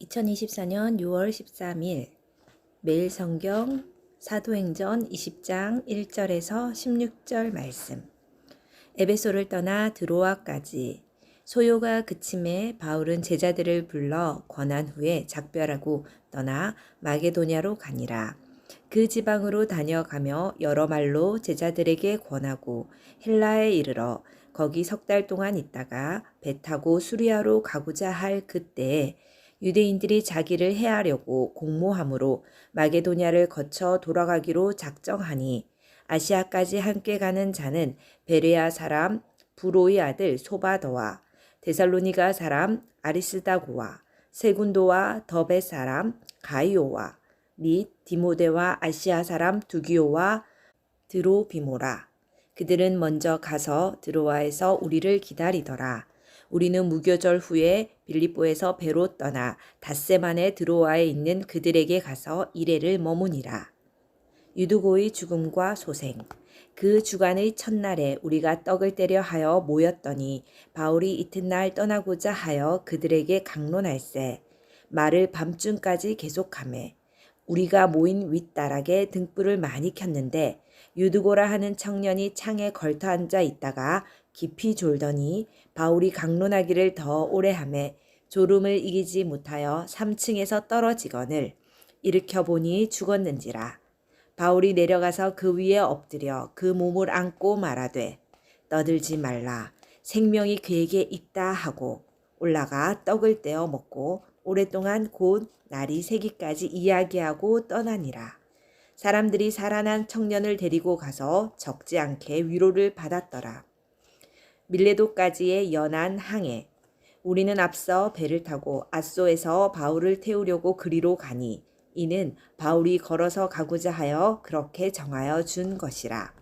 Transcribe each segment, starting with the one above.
2024년 6월 13일 매일 성경 사도행전 20장 1절에서 16절 말씀 에베소를 떠나 드로아까지 소요가 그침에 바울은 제자들을 불러 권한 후에 작별하고 떠나 마게도냐로 가니라. 그 지방으로 다녀가며 여러 말로 제자들에게 권하고 헬라에 이르러 거기 석 달 동안 있다가 배 타고 수리아로 가고자 할 그때에 유대인들이 자기를 해하려고 공모함으로 마게도냐를 거쳐 돌아가기로 작정하니 아시아까지 함께 가는 자는 베레아 사람 부로의 아들 소바더와 데살로니가 사람 아리스다고와 세군도와 더베 사람 가이오와 및 디모데와 아시아 사람 두기오와 드로비모라 그들은 먼저 가서 드로아에서 우리를 기다리더라. 우리는 무교절 후에 빌립보에서 배로 떠나 닷새만에 드로아에 있는 그들에게 가서 이래를 머무니라. 유두고의 죽음과 소생. 그 주간의 첫날에 우리가 떡을 때려 하여 모였더니 바울이 이튿날 떠나고자 하여 그들에게 강론할세. 말을 밤중까지 계속하매 우리가 모인 윗다락에 등불을 많이 켰는데 유두고라 하는 청년이 창에 걸터 앉아 있다가 깊이 졸더니 바울이 강론하기를 더 오래 하매 졸음을 이기지 못하여 3층에서 떨어지거늘 일으켜 보니 죽었는지라. 바울이 내려가서 그 위에 엎드려 그 몸을 안고 말하되 떠들지 말라. 생명이 그에게 있다 하고 올라가 떡을 떼어 먹고 오랫동안 곧 날이 새기까지 이야기하고 떠나니라. 사람들이 살아난 청년을 데리고 가서 적지 않게 위로를 받았더라. 밀레도까지의 연안 항해. 우리는 앞서 배를 타고 아소에서 바울을 태우려고 그리로 가니 이는 바울이 걸어서 가고자 하여 그렇게 정하여 준 것이라.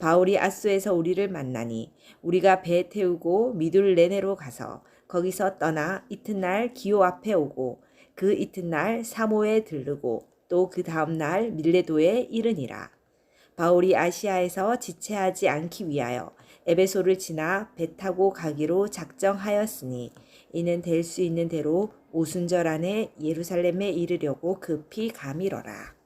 바울이 아소에서 우리를 만나니 우리가 배 태우고 미둘레네로 가서 거기서 떠나 이튿날 기오 앞에 오고 그 이튿날 사모에 들르고 또 그 다음날 밀레도에 이르니라. 바울이 아시아에서 지체하지 않기 위하여 에베소를 지나 배 타고 가기로 작정하였으니 이는 될 수 있는 대로 오순절 안에 예루살렘에 이르려고 급히 가미러라.